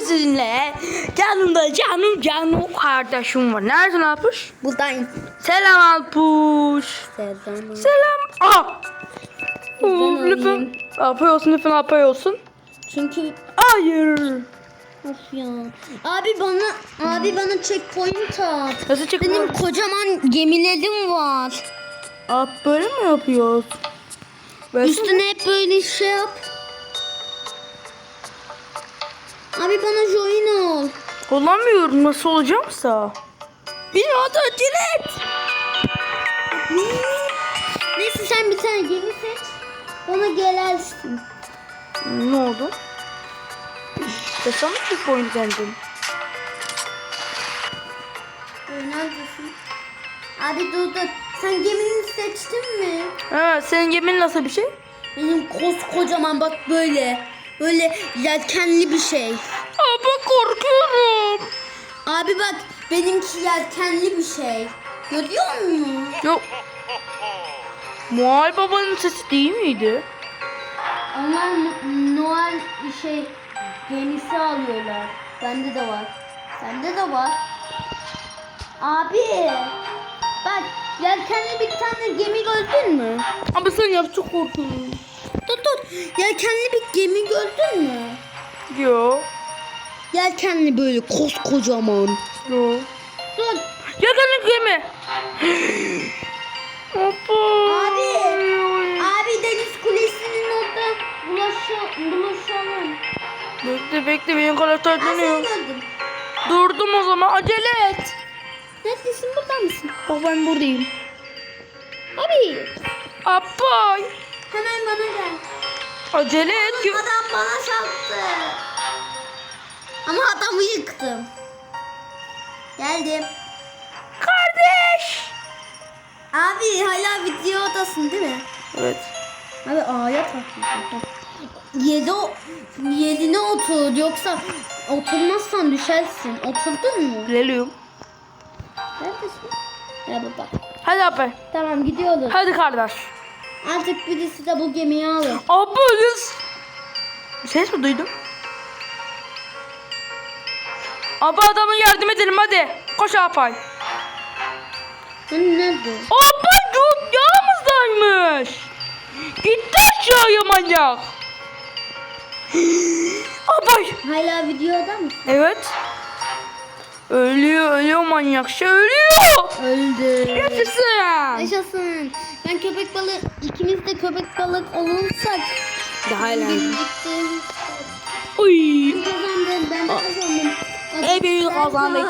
bugün sizinle yanımda canım canım kardeşim var. Neredesin Alpuş? Buradayım. Selam Alpuş. Selam. Selam. Ben lütfen. Alpay olsun lütfen Alpay olsun. Çünkü Hayır. of ya. Abi bana abi bana checkpoint at. Nasıl çıkıyor? Benim kocaman gemilerim var. Abi böyle mi yapıyoruz? Üstüne hep böyle şey yap. Abi bana join ol. Kullanmıyorum nasıl olacaksa. Bir adı acele et. Neyse sen bir tane gemi seç. Bana gelersin. Ne oldu? Sana bir point kendim. Neredesin? Abi dur dur. Sen gemini seçtin mi? Evet senin gemin nasıl bir şey? Benim koskocaman bak böyle. Böyle yelkenli bir şey. Abi bak benimki yelkenli bir şey. Görüyor musun? Yok. Muay babanın sesi değil miydi? Onlar Noel bir şey gemisi alıyorlar. Bende de var. Sende de var. Abi bak yelkenli bir tane gemi gördün mü? Abi sen yap çok korkuyorum. Dur dur. Yelkenli bir gemi gördün mü? Yo. Yelkenli böyle koskocaman. Yo. Dur. Yakınlık gemi. Abi. Abi deniz kulesinin orada bulaşa, bulaşalım. Bekle bekle benim karakter dönüyor. Durdum o zaman acele et. Neredesin burada mısın? Bak ben buradayım. Abi. Appay. Hemen bana gel. Acele et. ki- Adam bana çarptı. Ama adamı yıktım. Geldim. Kardeş. Abi hala videodasın değil mi? Evet. Abi A'ya takmışsın. Yedi, yedine otur yoksa oturmazsan düşersin. Oturdun mu? Geliyorum. Neredesin? Ya baba. Hadi abi. Tamam gidiyoruz. Hadi kardeş. Artık birisi de bu gemiyi alır. Abi biz. Ses mi duydum? Abi adamın yardım edelim hadi. Koş Apay. Hani nerede? Apay dur yanımızdaymış. Gitti aşağıya manyak. Apay. Hala videoda mı? Evet. Ölüyor ölüyor manyak şey ölüyor. Öldü. Yaşasın. Yaşasın. Ben köpek balığı, ikimiz de köpek balık olursak Daha eğlenceli. Uy. kazandım. Ben kazandım. Büyük kazandık.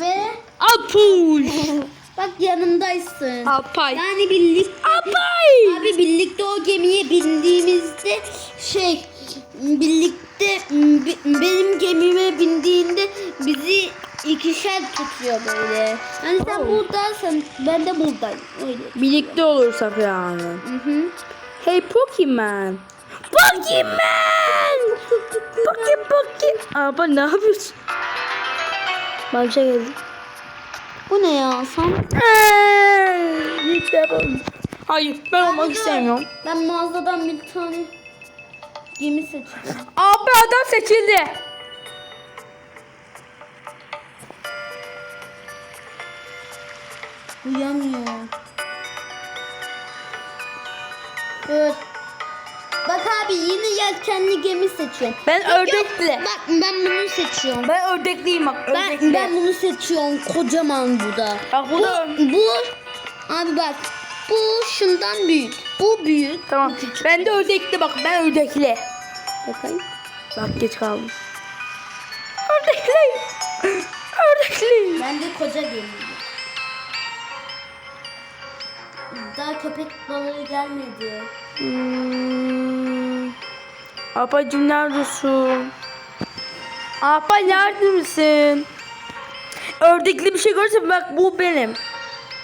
Ve Apuş. bak yanımdaysın. Apay. Yani birlikte Apay. abi birlikte o gemiye bindiğimizde şey birlikte bi- benim gemime bindiğinde bizi ikişer tutuyor böyle. Hani sen Oh. buradasın ben de buradayım. Öyle. Birlikte olursak yani. Hı hı. Hey Pokemon. Pokemon. Poke poke. Aba ne yapıyorsun? Bir şey geldi. Bu ne ya sen? Bu. Hayır ben olmak istemiyorum. Ben mağazadan bir tane gemi seçeceğim. Abi adam seçildi. Uyamıyor. Evet. Abi yine yelkenli gemi seçiyorum. Ben Yok, ördekli. yok. Bak ben bunu seçiyorum. Ben ördekliyim bak Ben, ördekli. ben bunu seçiyorum. Kocaman bu da. Bak bu da- bu, abi bak bu şundan büyük. Bu büyük. Tamam. Bu küçük. Ben de ördekli bak ben ördekli. Bakayım. Bak geç kaldım. Ördekli. Ördekli. Ben de koca gemi. Daha köpek balığı gelmedi. Hmm. Apacım neredesin? Apa nerede misin? Ördekli bir şey görürsen bak bu benim.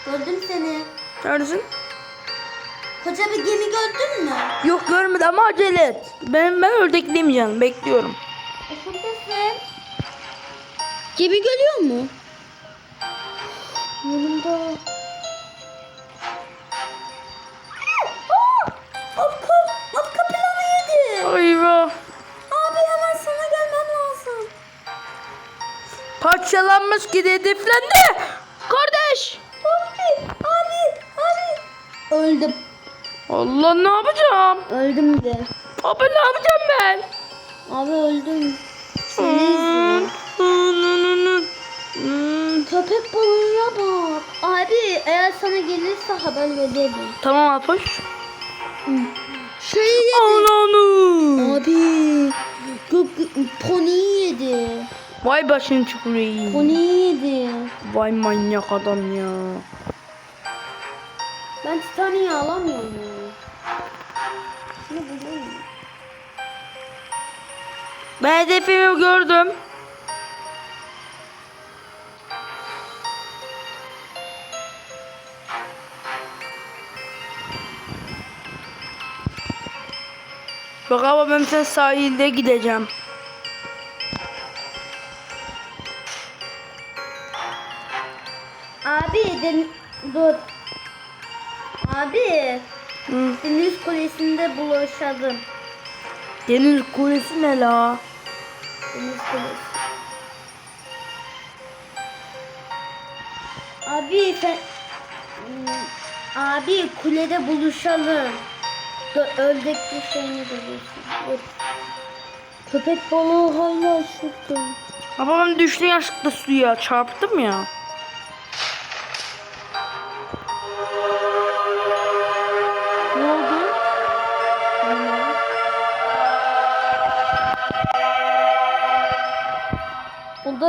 Gördüm seni. Neredesin? Koca bir gemi gördün mü? Yok görmedim ama acele et. Ben, ben ördekliyim canım bekliyorum. E şuradasın. Gemi görüyor mu? Yanımda. Parçalanmış ki hedeflendi. Kardeş. Abi, abi, abi. Öldüm. Allah ne yapacağım? Öldüm de. Abi ne yapacağım ben? Abi öldüm. Seni izliyorum. Köpek balığına bak. Abi eğer sana gelirse haber veririm. Tamam Alpoş. Şey yedi. Ananı. Abi. Pony yedi. Vay başın çukuru. Pony yedi. Vay manyak adam ya. Ben Titanic'i alamıyorum. Şunu bulayım. Ben hedefimi gördüm. Bak ama ben sen sahilde gideceğim. Buluşalım. Deniz kulesi ne la? Deniz Kulesi. Abi sen Hmm, Abi kulede buluşalım. Dur, ördekli şeyini bulursun. Köpek balığı hala şurada. Ama ben düştüm yanlışlıkla suya çarptım ya.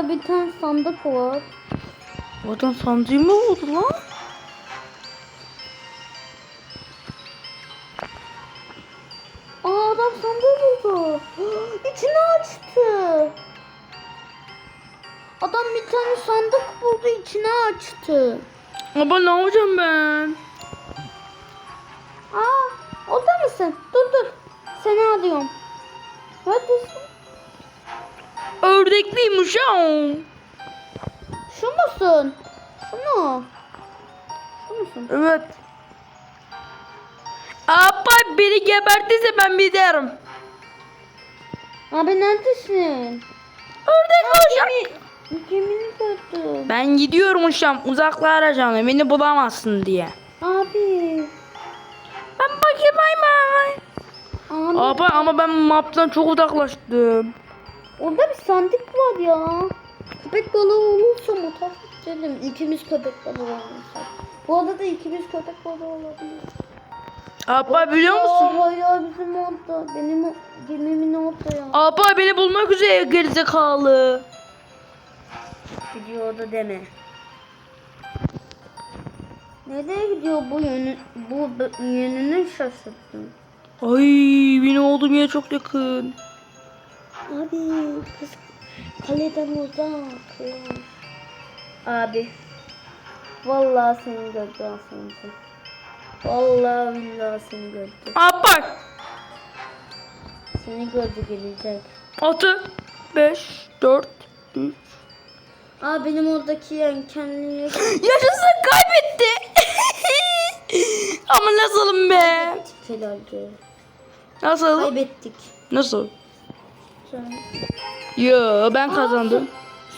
Burada bir tane sandık var. Oradan sandığı mı oldu lan? Aa adam sandığı buldu. İçini açtı. Adam bir tane sandık buldu içine açtı. Ama ne yapacağım ben? Aa orada mısın? Dur dur. Seni arıyorum. Neredesin? Ördekliymiş ya. Şu musun? Şu mu? Şu musun? Evet. Apa biri gebertirse ben giderim. Abi neredesin? Ördek uşak. Gemini gördüm. Ben gidiyorum uşağım. Uzaklara canım. Beni bulamazsın diye. Abi. Ben bakayım bay bay. Abi. Apa ama ben maptan çok uzaklaştım. Orada bir sandık var ya. Köpek balığı olursa mutlaka gidelim. İkimiz köpek balığı olursak. Bu arada ikimiz köpek balığı olabilir. Apa biliyor musun? Aa, hayır bizim orada. Benim gemimin orada ya. Apa beni bulmak üzere gerizekalı. Gidiyor orada deme. Nereye gidiyor bu yönü? Bu yönünü şaşırttım. Ay beni olduğum yere çok yakın. Abi kız kaleden uzak. ya. Abi. Vallahi seni gördü önce. Vallahi billahi seni gördü. Apa. Seni gördü gelecek. 6 5 4 3 Aa benim oradaki yelkenliği Yaşasın kaybetti. Ama nasılım be? herhalde. Nasıl? Kaybettik. Nasıl? Sen. Yo ben kazandım.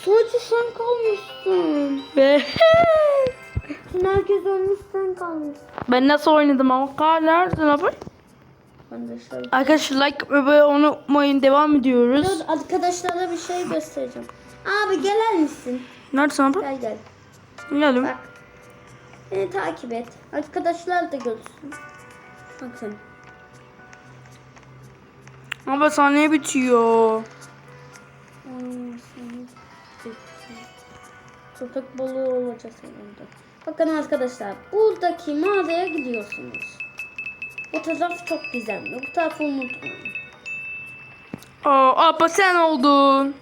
Sadece sen kalmışsın. Ve Sen herkes ölmüş sen kalmışsın. ben nasıl oynadım ama kar nerede ne yapar? Şöyle. Arkadaşlar like ve abone unutmayın devam ediyoruz. Dur arkadaşlara bir şey göstereceğim. Abi gelir misin? Nerede ne yapar? Gel gel. Geldim. Bak. Beni takip et. Arkadaşlar da görsün. Bakın. Ama saniye bitiyor. Köpek balığı olacak sonunda. Bakın arkadaşlar. Buradaki mağaraya gidiyorsunuz. Bu taraf çok gizemli. Bu tarafı unutmayın. Aa, Abba sen oldun.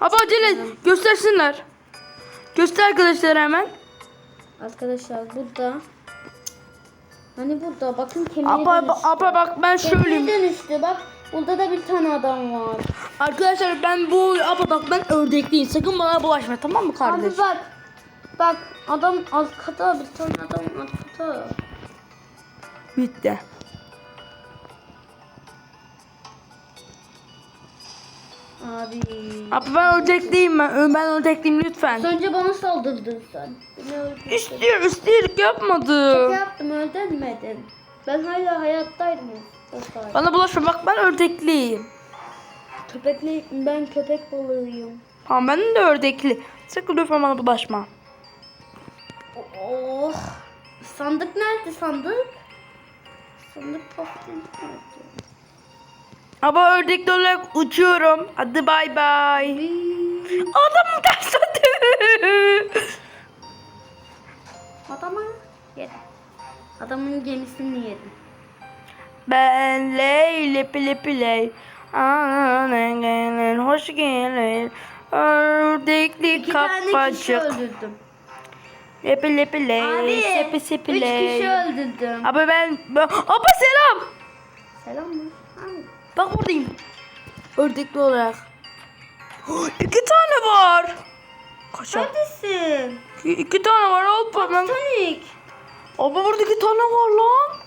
Abba acele göstersinler. Göster arkadaşlar hemen. Arkadaşlar burada. Hani burada bakın kemiğe Abba, dönüştü. abba bak ben Kemiğe söyleyeyim. dönüştü bak. Burada da bir tane adam var. Arkadaşlar ben bu abba bak ben ördekliyim. Sakın bana bulaşma tamam mı kardeş? Abi bak. Bak adam arkada bir tane adam arkada. Bitti. Abi. Abi ben ördekliyim ben. Ben ördekliyim Az lütfen. önce bana saldırdın sen. Öldürdün. İstiyor, istiyorlik Şaka yapmadım. yaptım öldürmedin. Ben hala hayattaydım. Bana bulaşma bak ben ördekliyim. Köpekli, ben köpek balığıyım. Tamam ben de ördekli. Sakın lütfen bana bulaşma. Oh. Sandık nerede sandık? Sandık poftin nerede? Ama ördekli olarak uçuyorum. Hadi bay bay. Adamı ters attı. Adama yedim. Adamın gemisini yedim. Ben ley lepi lepi ley. Anan hoş gelin. Ördekli İki tane kişi kapacık. öldürdüm. Lepi lepi ley. Abi. Sepi sepi üç ley. kişi öldürdüm. Abi ben, ben... Abi selam. Selam mı? Abi. Bak buradayım. Ördekli olarak. İki tane var. Kaçak. Neredesin? İki, iki tane var Alpa. Ben... Titanic. Abi burada iki tane var lan.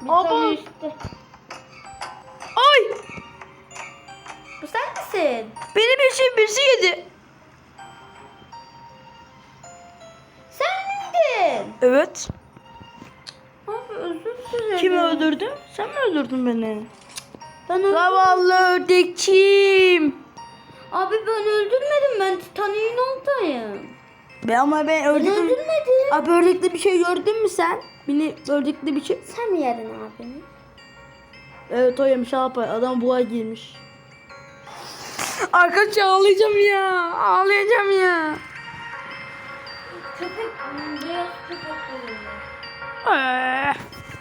Bir. Ay. Bu sen misin? Benim bir şey birisi yedi. Sen miydin? Evet. Kim öldürdü? Sen mi öldürdün beni? Ben öldüm. Zavallı ördekçim. Abi ben öldürmedim. Ben Titanic'in oradayım. Ben ama ben Ben ördekli... öldürmedim. Abi ördekli bir şey gördün mü sen? Beni ördekli bir şey... Sen mi yedin abini? Evet o yemiş Alpay. Adam buğa girmiş. Arkadaşlar ağlayacağım ya. Ağlayacağım ya. Köpek, beyaz köpek balığı.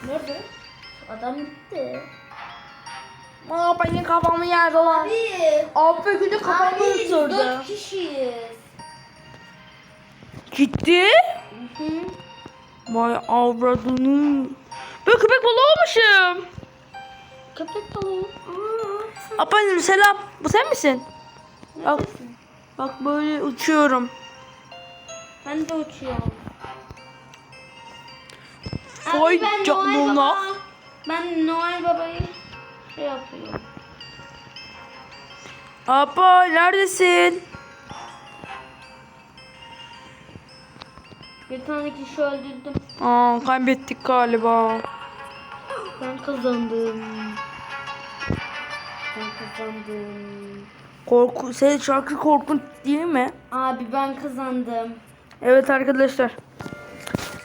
Nerede? Adam gitti. Alpay'ın kafamı yerde lan. Abi. Alpay günü kafamı Abi ısırdı. dört kişiyiz. Gitti. Hı. Vay avradını. Ben köpek balığı olmuşum. Köpek balığı. Aa, Alpay'cım selam. Bu sen misin? Bak, bak böyle uçuyorum. Ben de uçuyorum. Vay ben Noel canına. Baba. Ben Noel Baba'yı şey yapıyorum. Alpay neredesin? Bir tane kişi öldürdüm. Aa, kaybettik galiba. Ben kazandım. Ben kazandım. Korku, senin şarkı korkunç değil mi? Abi ben kazandım. Evet arkadaşlar.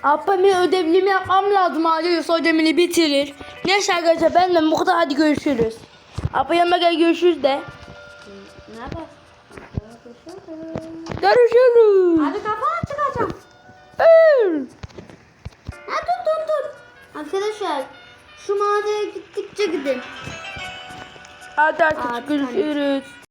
Alpay'ın ödevimi yapmam lazım. Acil ödevini bitirir. Neyse arkadaşlar ben de bu kadar hadi görüşürüz. Alpay yanıma gel görüşürüz de. Ne haber? Görüşürüz. Abi kafa çıkacağım. Ür. Ha dur dur dur. Arkadaşlar şu mağazaya gittikçe gidin. Hadi hadi. görüşürüz.